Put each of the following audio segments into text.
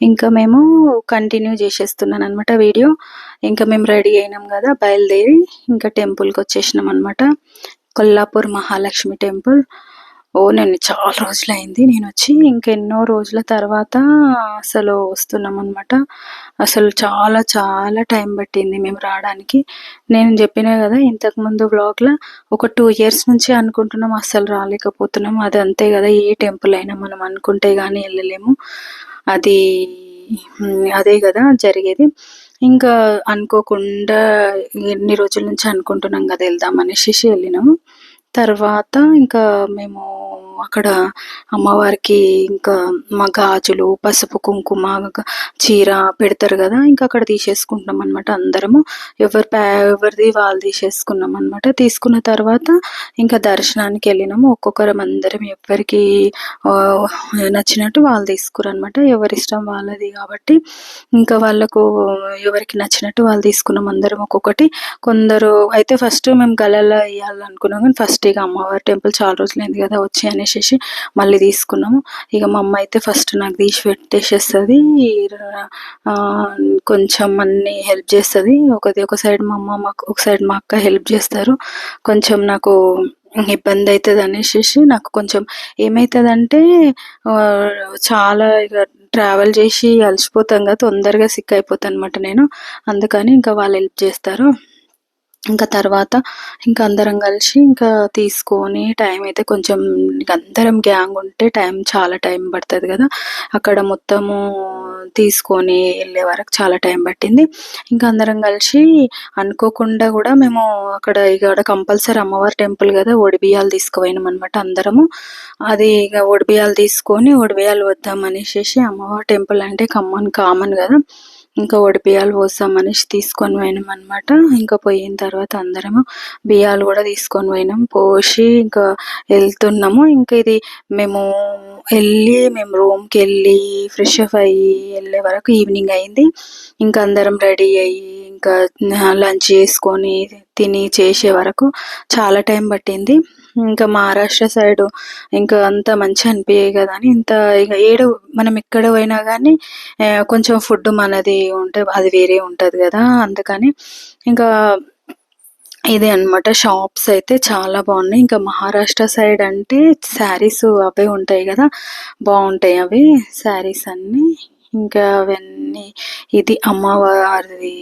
ఇంకా మేము కంటిన్యూ చేసేస్తున్నాను అనమాట వీడియో ఇంకా మేము రెడీ అయినాం కదా బయలుదేరి ఇంకా టెంపుల్కి వచ్చేసినాం అనమాట కొల్లాపూర్ మహాలక్ష్మి టెంపుల్ ఓ నేను చాలా రోజులైంది. నేను వచ్చి ఇంకెన్నో రోజుల తర్వాత అసలు వస్తున్నాం అనమాట అసలు చాలా చాలా టైం పట్టింది మేము రావడానికి. నేను చెప్పినా కదా ఇంతకుముందు బ్లాగ్లో ఒక టూ ఇయర్స్ నుంచి అనుకుంటున్నాం అసలు రాలేకపోతున్నాం. అది అంతే కదా ఏ టెంపుల్ అయినా మనం అనుకుంటే కానీ వెళ్ళలేము. అది అదే కదా జరిగేది. ఇంకా అనుకోకుండా ఎన్ని రోజుల నుంచి అనుకుంటున్నాం కదా వెళ్దాం అనేసి వెళ్ళినాము. తర్వాత ఇంకా మేము అక్కడ అమ్మవారికి ఇంకా మా గాజులు పసుపు కుంకుమ చీర పెడతారు కదా ఇంకా అక్కడ తీసేసుకుంటున్నాం అనమాట అందరము. ఎవరి ప్యా ఎవరిది వాళ్ళు తీసేసుకున్నాం అనమాట తీసుకున్న తర్వాత ఇంకా దర్శనానికి వెళ్ళినాము. ఒక్కొక్కరం అందరం ఎవరికి నచ్చినట్టు వాళ్ళు తీసుకురు అనమాట ఎవరి ఇష్టం వాళ్ళది కాబట్టి ఇంకా వాళ్ళకు ఎవరికి నచ్చినట్టు వాళ్ళు తీసుకున్నాం అందరం ఒక్కొక్కటి. కొందరు అయితే ఫస్ట్ మేము గలలో వేయాలనుకున్నాం కానీ ఫస్ట్ ఇక అమ్మవారి టెంపుల్ చాలా రోజులైంది కదా వచ్చి అనేసి మళ్ళీ తీసుకున్నాము. ఇక మా అమ్మ అయితే ఫస్ట్ నాకు తీసి పెట్టేసేస్తుంది. కొంచెం అన్ని హెల్ప్ చేస్తుంది. ఒకది ఒక సైడ్ మా అమ్మ మాకు ఒక సైడ్ మా అక్క హెల్ప్ చేస్తారు. కొంచెం నాకు ఇబ్బంది అవుతుంది అనేసి నాకు కొంచెం ఏమవుతుందంటే చాలా ఇక ట్రావెల్ చేసి అలసిపోతాం కదా తొందరగా సిక్ అయిపోతాను అనమాట నేను. అందుకని ఇంకా వాళ్ళు హెల్ప్ చేస్తారు. ఇంకా తర్వాత ఇంకా అందరం కలిసి ఇంకా తీసుకొని టైం అయితే కొంచెం అందరం గ్యాంగ్ ఉంటే టైం చాలా టైం పడుతుంది కదా. అక్కడ మొత్తము తీసుకొని వెళ్ళే వరకు చాలా టైం పట్టింది. ఇంకా అందరం కలిసి అనుకోకుండా కూడా మేము అక్కడ ఇక్కడ కంపల్సరీ అమ్మవారి టెంపుల్ కదా ఒడిబియాలు తీసుకుపోయినాం అనమాట అందరము. అది ఇక ఒడిబియాలు తీసుకొని ఒడిబియాలు వద్దాం అనేసి అమ్మవారి టెంపుల్ అంటే కమ్మన్ కామన్ కదా. ఇంకా వడి బియ్యాలు పోసాం అనేసి తీసుకొని పోయినాం అనమాట ఇంకా పోయిన తర్వాత అందరము బియ్యాలు కూడా తీసుకొని పోయినాం. పోసి ఇంకా వెళ్తున్నాము. ఇంకా ఇది మేము వెళ్ళి మేము రూమ్కి వెళ్ళి ఫ్రెష్ అప్ అయ్యి వెళ్ళే వరకు ఈవినింగ్ అయింది. ఇంకా అందరం రెడీ అయ్యి ఇంకా లంచ్ చేసుకొని తిని చేసే వరకు చాలా టైం పట్టింది. ఇంకా మహారాష్ట్ర సైడ్ ఇంకా అంత మంచిగా అనిపించాయి కదా అని ఇంత ఇక ఏడు మనం ఎక్కడ పోయినా కానీ కొంచెం ఫుడ్ మనది ఉంటే అది వేరే ఉంటుంది కదా అందుకని. ఇంకా ఇదే అనమాట షాప్స్ అయితే చాలా బాగున్నాయి. ఇంకా మహారాష్ట్ర సైడ్ అంటే శారీస్ అవే ఉంటాయి కదా. బాగుంటాయి అవి. శారీస్ అన్నీ. ఇంకా అవన్నీ. ఇది అమ్మవారి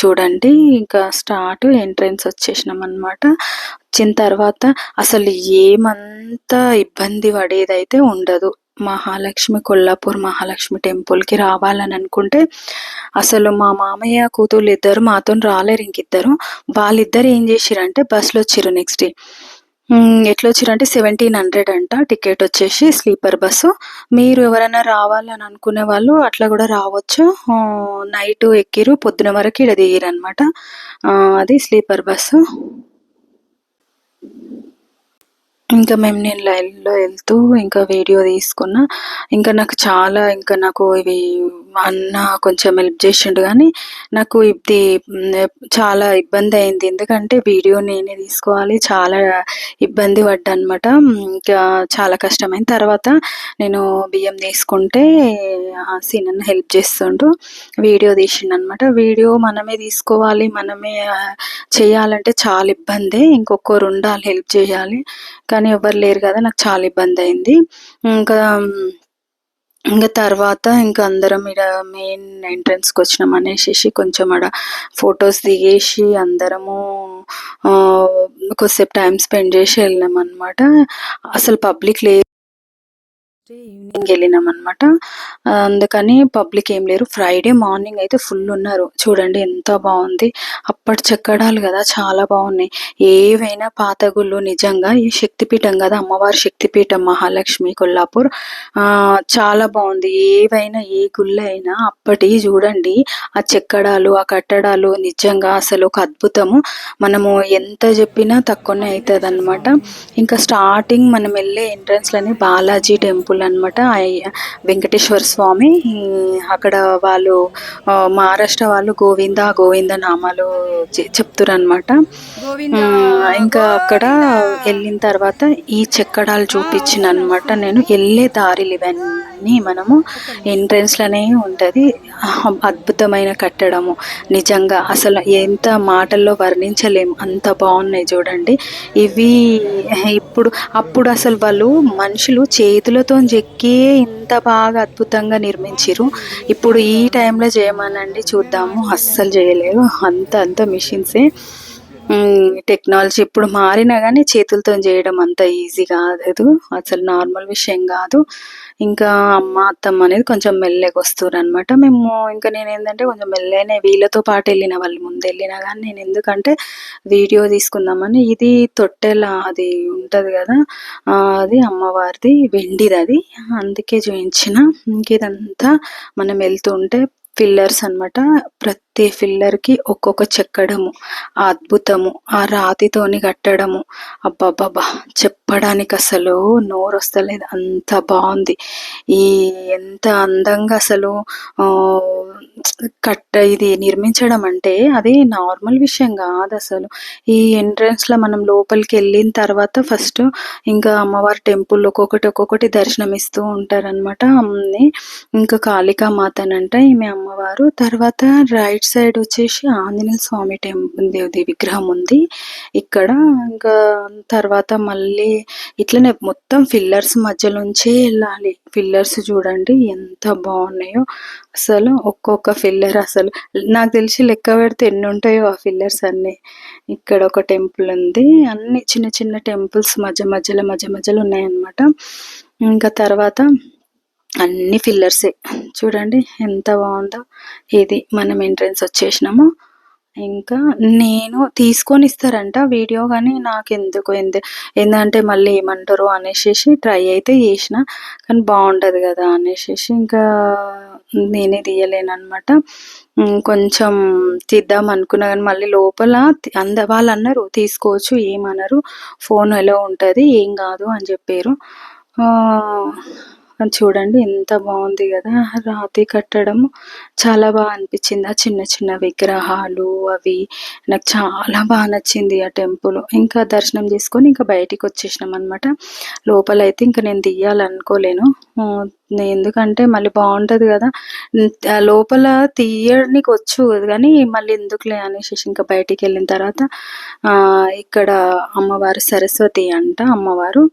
చూడండి. ఇంకా స్టార్ట్ ఎంట్రన్స్ వచ్చేసినాం అనమాట వచ్చిన తర్వాత అసలు ఏమంతా ఇబ్బంది పడేదైతే ఉండదు. మహాలక్ష్మి కొల్లాపూర్ మహాలక్ష్మి టెంపుల్కి రావాలని అనుకుంటే అసలు మా మామయ్య కూతుళ్ళు ఇద్దరు మాతో రాలేరు ఇంకిద్దరు. వాళ్ళిద్దరు ఏం చేసిరంటే బస్సులో వచ్చిర్రు నెక్స్ట్ డే. ఎట్లా వచ్చిరంటే సెవెంటీన్ హండ్రెడ్ అంట టికెట్ వచ్చేసి స్లీపర్ బస్సు. మీరు ఎవరైనా రావాలని అనుకునే వాళ్ళు అట్లా కూడా రావచ్చు. నైట్ ఎక్కిరు పొద్దున వరకు ఇక్కడ దిగిరు అనమాట అది స్లీపర్ బస్సు. ఇంకా మేము నేను లైన్లో వెళ్తూ ఇంకా వీడియో తీసుకున్నా. ఇంకా నాకు చాలా ఇంకా నాకు ఇవి అన్న కొంచెం హెల్ప్ చేసిండు కానీ నాకు ఇది చాలా ఇబ్బంది అయింది. ఎందుకంటే వీడియో నేనే తీసుకోవాలి. చాలా ఇబ్బంది పడ్డా అనమాట ఇంకా చాలా కష్టమైన తర్వాత నేను బియ్యం తీసుకుంటే సీనన్న హెల్ప్ చేస్తుండు. వీడియో తీసిండు అనమాట వీడియో మనమే తీసుకోవాలి. మనమే చేయాలంటే చాలా ఇబ్బంది. ఇంకొకరు ఉండాలి హెల్ప్ చేయాలి. కానీ ఎవరు లేరు కదా నాకు చాలా ఇబ్బంది అయింది. ఇంకా ఇంకా తర్వాత ఇంకా అందరం ఇక్కడ మెయిన్ ఎంట్రన్స్కి వచ్చినాం. అనేసి కొంచెం ఆడ ఫొటోస్ దిగేసి అందరము కొద్దిసేపు టైం స్పెండ్ చేసి వెళ్ళినాం అనమాట అసలు పబ్లిక్ లేదు ఈవినింగ్ వెళ్ళినాం అనమాట అందుకని పబ్లిక్ ఏం లేరు. ఫ్రైడే మార్నింగ్ అయితే ఫుల్ ఉన్నారు. చూడండి ఎంత బాగుంది. అప్పటి చెక్కడాలు కదా చాలా బాగున్నాయి. ఏవైనా పాత గుళ్ళు నిజంగా ఈ శక్తిపీఠం కదా అమ్మవారి శక్తిపీఠం మహాలక్ష్మి కొల్లాపూర్ ఆ చాలా బాగుంది. ఏవైనా ఏ గుళ్ళు అయినా అప్పటి చూడండి ఆ చెక్కడాలు ఆ కట్టడాలు నిజంగా అసలు ఒక అద్భుతము. మనము ఎంత చెప్పినా తక్కువనే అవుతుంది అనమాట ఇంకా స్టార్టింగ్ మనం వెళ్ళే ఎంట్రన్స్లోనే బాలాజీ టెంపుల్ అనమాట వెంకటేశ్వర స్వామి. అక్కడ వాళ్ళు మహారాష్ట్ర వాళ్ళు గోవింద గోవింద నామాలు చెప్తారు అనమాట ఇంకా అక్కడ వెళ్ళిన తర్వాత ఈ చెక్కడాలు చూపించిన అనమాట నేను. వెళ్ళే దారిలు ఇవన్నీ. అన్నీ మనము ఎంట్రెన్స్లోనే ఉంటుంది. అద్భుతమైన కట్టడము. నిజంగా అసలు ఎంత మాటల్లో వర్ణించలేము. అంత బాగున్నాయి చూడండి. ఇవి ఇప్పుడు అప్పుడు అసలు వాళ్ళు మనుషులు చేతులతో చెక్కి ఇంత బాగా అద్భుతంగా నిర్మించారు ఇప్పుడు ఈ టైంలో చేయమనండి చూద్దాము. అస్సలు చేయలేరు. అంత అంత మిషన్సే టెక్నాలజీ ఇప్పుడు మారినా కానీ చేతులతో చేయడం అంత ఈజీ కాదు. అసలు నార్మల్ విషయం కాదు. ఇంకా అమ్మ అత్తమ్మ అనేది కొంచెం మెల్లగా వస్తారు అనమాట మేము ఇంకా నేను ఏంటంటే కొంచెం మెల్లగానే వీళ్ళతో పాటు వెళ్ళిన వాళ్ళు ముందు వెళ్ళినా కానీ నేను ఎందుకంటే వీడియో తీసుకుందామని ఇది తొట్టెల అది ఉంటుంది కదా అది అమ్మవారిది వెండిది అది. అందుకే చూపించిన ఇంక ఇదంతా మనం వెళ్తుంటే ఫిల్లర్స్ అనమాట ప్రతి ఫిల్లర్కి ఒక్కొక్క చెక్కడము ఆ అద్భుతము ఆ రాతితోని కట్టడము. అబ్బాబ్బాబ్బా! చెప్పడానికి అసలు నోరు వస్తలేదు అంత బాగుంది ఈ ఎంత అందంగా అసలు కట్ట ఇది నిర్మించడం అంటే అది నార్మల్ విషయం కాదు అసలు. ఈ ఎంట్రన్స్లో మనం లోపలికి వెళ్ళిన తర్వాత ఫస్ట్ ఇంకా అమ్మవారి టెంపుల్ ఒక్కొక్కటి ఒక్కొక్కటి దర్శనం ఇస్తూ ఉంటారనమాట అమ్మని ఇంకా కాళికా మాతనంట ఈమె అమ్మవారు. తర్వాత రైట్ సైడ్ వచ్చేసి ఆంజనేయ స్వామి టెంపుల్ దేవుడి విగ్రహం ఉంది. ఇక్కడ ఇంకా తర్వాత మళ్ళీ ఇట్లనే మొత్తం ఫిల్లర్స్ మధ్యలోంచే వెళ్ళాలి. ఫిల్లర్స్ చూడండి ఎంత బాగున్నాయో. అసలు ఒక్కొక్క ఫిల్లర్ అసలు నాకు తెలిసి లెక్క పెడితే ఎన్ని ఉంటాయో ఆ ఫిల్లర్స్ అన్నీ. ఇక్కడ ఒక టెంపుల్ ఉంది. అన్ని చిన్న చిన్న టెంపుల్స్ మధ్య మధ్యలో మధ్య మధ్యలో ఉన్నాయన్నమాట. ఇంకా తర్వాత అన్ని ఫిల్లర్సే చూడండి ఎంత బాగుందో. ఇది మనం ఎంట్రన్స్ వచ్చేసినాము. ఇంకా నేను తీసుకొని ఇస్తారంట వీడియో కానీ నాకు ఎందుకు ఎందు ఏంటంటే మళ్ళీ ఏమంటారు అనేసి ట్రై అయితే చేసిన. కానీ బాగుంటుంది కదా అనేసి ఇంకా నేనే తీయలేను అనమాట కొంచెం తీద్దాం అనుకున్నా కానీ మళ్ళీ లోపల అంద వాళ్ళు అన్నారు తీసుకోవచ్చు ఏమన్నారు ఫోన్ ఎలా ఉంటుంది ఏం కాదు అని చెప్పారు. చూడండి ఎంత బాగుంది కదా. రాతి కట్టడం చాలా బాగా అనిపించింది. ఆ చిన్న చిన్న విగ్రహాలు అవి నాకు చాలా బాగా నచ్చింది ఆ టెంపుల్. ఇంకా దర్శనం చేసుకొని ఇంకా బయటికి వచ్చేసినాం అనమాట లోపల అయితే ఇంకా నేను తీయాలనుకోలేను. ఎందుకంటే మళ్ళీ బాగుంటుంది కదా. లోపల తీయడానికి వచ్చు కానీ మళ్ళీ ఎందుకులే అనేసి ఇంకా బయటికి వెళ్ళిన తర్వాత ఇక్కడ అమ్మవారు సరస్వతి అంట అమ్మవారు.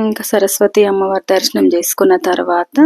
ఇంకా సరస్వతి అమ్మవారి దర్శనం చేసుకున్న తర్వాత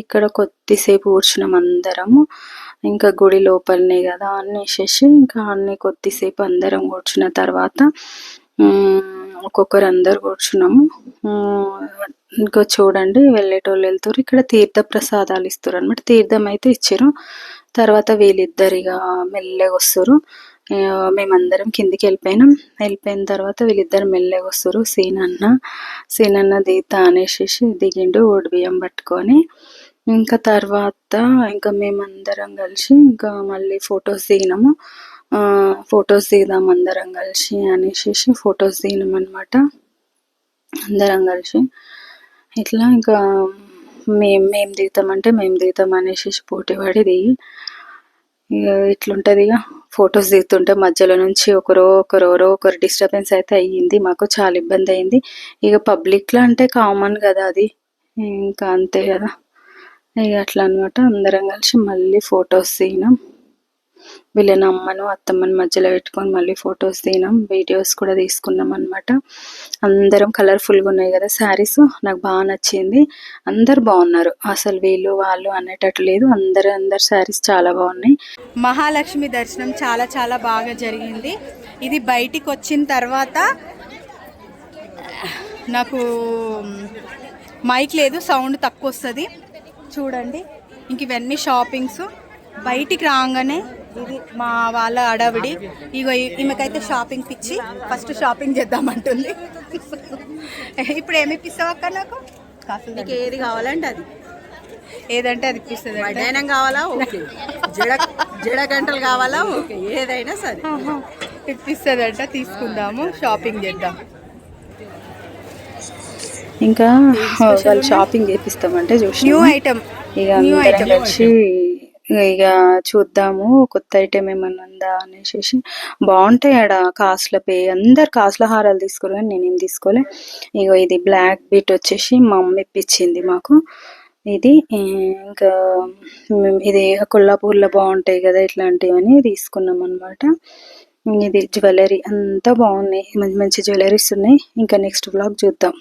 ఇక్కడ కొద్దిసేపు కూర్చున్నాం అందరము. ఇంకా గుడి లోపలనే కదా అనేసేసి ఇంకా అన్ని కొద్దిసేపు అందరం కూర్చున్న తర్వాత ఒక్కొక్కరు అందరు కూర్చున్నాము. ఇంకా చూడండి వెళ్ళేటోళ్ళు వెళ్తారు ఇక్కడ తీర్థ ప్రసాదాలు ఇస్తారు అనమాట తీర్థం అయితే ఇచ్చారు తర్వాత వీళ్ళిద్దరిగా మెల్లగా వస్తారు మేమందరం కిందికి వెళ్ళిపోయినాం. వెళ్ళిపోయిన తర్వాత వీళ్ళిద్దరు మెల్లగా వస్తారు. సీనన్న సీనన్న దిగుతా అనేసి దిగిండు ఓడి బియ్యం పట్టుకొని. ఇంకా తర్వాత ఇంకా మేమందరం కలిసి ఇంకా మళ్ళీ ఫొటోస్ దిగినాము. ఫొటోస్ దిగుదాం అందరం కలిసి అనేసి ఫొటోస్ దిగినాం అనమాట అందరం కలిసి. ఇట్లా ఇంకా మేము మేము దిగుతామంటే మేము దిగుతాం అనేసి పోటీ పడి దిగి ఇక ఇట్లుంటుంది ఇక ఫొటోస్ దిగుతుంటే మధ్యలో నుంచి ఒకరో ఒకరోరో ఒకరు డిస్టర్బెన్స్ అయితే అయ్యింది. మాకు చాలా ఇబ్బంది అయింది. ఇక పబ్లిక్లో అంటే కామన్ కదా అది. ఇంకా అంతే కదా. ఇక అట్లా అనమాట అందరం కలిసి మళ్ళీ ఫొటోస్ దిగినాం. వీళ్ళని అమ్మను అత్తమ్మని మధ్యలో పెట్టుకొని మళ్ళీ ఫొటోస్ దిగినాం వీడియోస్ కూడా తీసుకున్నాం అనమాట అందరం కలర్ఫుల్గా ఉన్నాయి కదా శారీస్. నాకు బాగా నచ్చింది. అందరు బాగున్నారు. అసలు వీళ్ళు వాళ్ళు అనేటట్టు లేదు. అందరు అందరు శారీస్ చాలా బాగున్నాయి. మహాలక్ష్మి దర్శనం చాలా చాలా బాగా జరిగింది. ఇది బయటికి వచ్చిన తర్వాత నాకు మైక్ లేదు సౌండ్ తక్కువ వస్తుంది చూడండి. ఇంక ఇవన్నీ షాపింగ్స్. బయటికి రాగానే ఇది మా వాళ్ళ అడవిడి ఇగో ఈమెకైతే షాపింగ్ పిచ్చి. ఫస్ట్ షాపింగ్ చేద్దామంటుంది. ఇప్పుడు ఏమి ఇప్పిస్తావు అక్క నాకు? నీకు ఏది కావాలంటే అది. ఏదంటే అది ఇప్పిస్తుంది. వడ్డానం కావాలా? ఓకే. జడ జడ గంటలు కావాలా? ఓకే. ఏదైనా సరే. ఇప్పిస్తుందంట. తీసుకుందాము. షాపింగ్ చేద్దాం. ఇంకా వాళ్ళు షాపింగ్ చేపిస్తామంటే చూసి న్యూ ఐటమ్ ఇక కలిసి ఇక చూద్దాము కొత్త ఐటెం ఏమన్నా ఉందా అనేసి బాగుంటాయి ఆడ కాస్ట్ల పే? అందరు కాస్ట్ల హారాలు తీసుకోరు కానీ నేనేం తీసుకోలే. ఇక ఇది బ్లాక్ బీట్ వచ్చేసి మా అమ్మ ఇప్పించింది మాకు. ఇది ఇంకా ఇది కొల్లాపూర్లో బాగుంటాయి కదా ఇట్లాంటివని తీసుకున్నాం అనమాట ఇది జ్యువెలరీ అంతా బాగున్నాయి. మంచి మంచి జ్యువెలరీస్ ఉన్నాయి. ఇంకా నెక్స్ట్ బ్లాగ్ చూద్దాం.